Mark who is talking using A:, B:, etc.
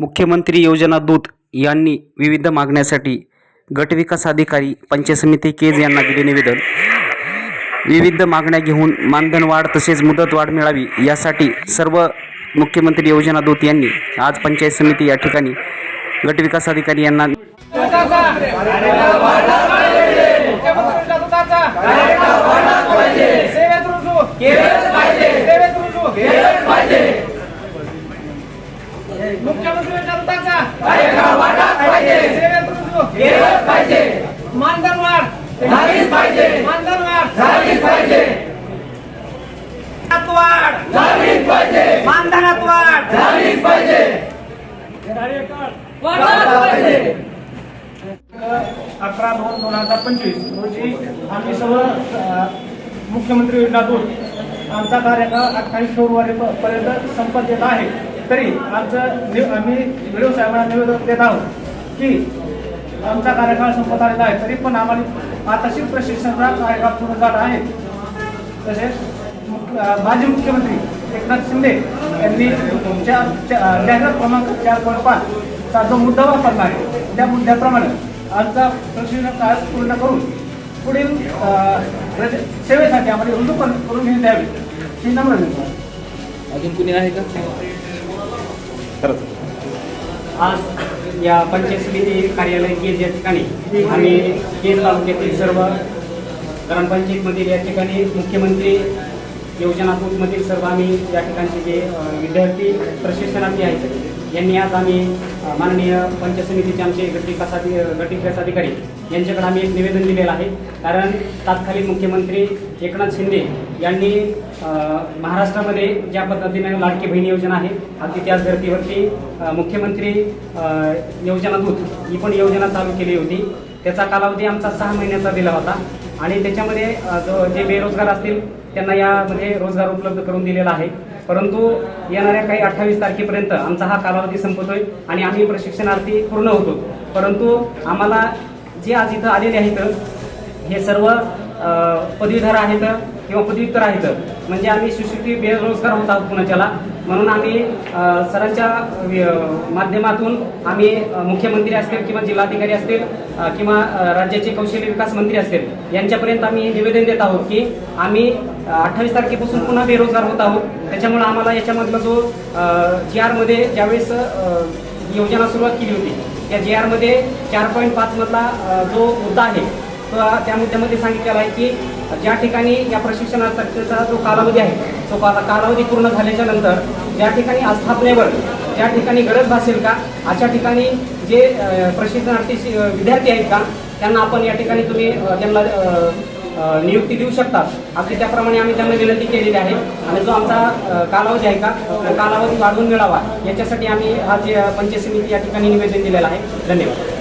A: मुख्यमंत्री योजना दूत यांनी विविध मागण्यासाठी गटविकास अधिकारी पंचायत समिती केज यांना दिले निवेदन. विविध मागण्या घेऊन मानधन वाढ तसेच मुदतवाढ मिळावी यासाठी सर्व मुख्यमंत्री योजना दूत यांनी आज पंचायत समिती या ठिकाणी गटविकास अधिकारी यांना
B: सेवेत रुजू केलंच पाहिजे सेवेत रुजू केलंच पाहिजे मुख्यमंत्री जनताचा सेवेत रुजू केलंच पाहिजे मानधन वाढ झालीच पाहिजे मानधन वाढ झालीच पाहिजे वाढ झालीच पाहिजे मानधनात वाढ झालीच पाहिजे
C: अकरा दोन दोन हजार पंचवीस रोजी आम्ही सर्व मुख्यमंत्री योजनातून आमचा कार्यकाळ अठ्ठावीस फेब्रुवारी पर्यंत संपत येत आहे. तरी आमचं आम्ही व्हिडिओ साहेबांना निवेदन देत आहोत की आमचा कार्यकाळ संपत आलेला आहे तरी पण आम्हाला आताशी प्रशिक्षणाचा कार्यकाळ पूर्ण झाला आहे. तसेच माजी मुख्यमंत्री एकनाथ शिंदे यांनी तुमच्या जाहिरात क्रमांक चार पॉईंट पाच चा जो मुद्दा वापरला आहे त्या मुद्द्याप्रमाणे आमचा प्रशिक्षण काळ पूर्ण करून पुढील सेवेसाठी आम्हाला रुजू करून करून हे द्यावी ही नम्र
A: अजून कुणी आहे का?
D: आज या पंचायत समिती कार्यालय केज या ठिकाणी आम्ही केज तालुक्यातील सर्व ग्रामपंचायतमधील या ठिकाणी मुख्यमंत्री योजनात्मकमधील सर्व आम्ही या ठिकाणचे जे विद्यार्थी प्रशिक्षणार्थी आहेत यांनी आज आम्ही माननीय पंचायत समितीचे आमचे गटविकास अधि गटविकास अधिकारी यांच्याकडे आम्ही एक निवेदन दिलेलं आहे. कारण तात्कालिक मुख्यमंत्री एकनाथ शिंदे यांनी महाराष्ट्रामध्ये ज्या पद्धतीने लाडकी बहीण योजना आहे अगदी त्याच धर्तीवरती मुख्यमंत्री योजना दूत ही पण योजना चालू केली होती. त्याचा कालावधी आमचा सहा महिन्याचा दिला होता. आणि त्याच्यामध्ये जो जे बेरोजगार असतील त्यांना यामध्ये रोजगार उपलब्ध करून दिलेला आहे. परंतु येणाऱ्या काही अठ्ठावीस तारखेपर्यंत आमचा हा कालावधी संपतोय आणि आम्ही प्रशिक्षणार्थी पूर्ण होतो. परंतु आम्हाला जे आज इथं आलेले आहेत हे सर्व पदवीधर आहेत किंवा पदव्युत्तर आहेत. म्हणजे आम्ही सुशिक्षित बेरोजगार होत आहोत पुण्याच्याला म्हणून आम्ही सरांच्या माध्यमातून आम्ही मुख्यमंत्री असतील किंवा जिल्हाधिकारी असतील किंवा राज्याचे कौशल्य विकास मंत्री असतील यांच्यापर्यंत आम्ही निवेदन देत आहोत की आम्ही अठ्ठावीस तारखेपासून पुन्हा बेरोजगार होत आहोत. त्याच्यामुळे आम्हाला याच्यामधला जो जी आरमध्ये ज्यावेळेस योजना सुरुवात केली होती त्या जी आरमध्ये चार पॉईंट पाचमधला जो मुद्दा आहे त्या मुद्द्यामध्ये सांगितलेला आहे की ज्या ठिकाणी या प्रशिक्षणाचा जो कालावधी आहे तो काला- कालावधी पूर्ण झाल्याच्यानंतर ज्या ठिकाणी आस्थापनेवर ज्या ठिकाणी गरज भासेल का अशा ठिकाणी जे प्रशिक्षणार्थी विद्यार्थी आहेत का त्यांना आपण या ठिकाणी तुम्ही त्यांना नियुक्ती देऊ शकता. अगदी त्याप्रमाणे आम्ही त्यांना विनंती केलेली आहे. आणि जो आमचा कालावधी आहे का कालावधी वाढवून मिळावा. याच्यासाठी आम्ही आज पंचायत समिती या ठिकाणी निवेदन दिलेलं आहे. धन्यवाद.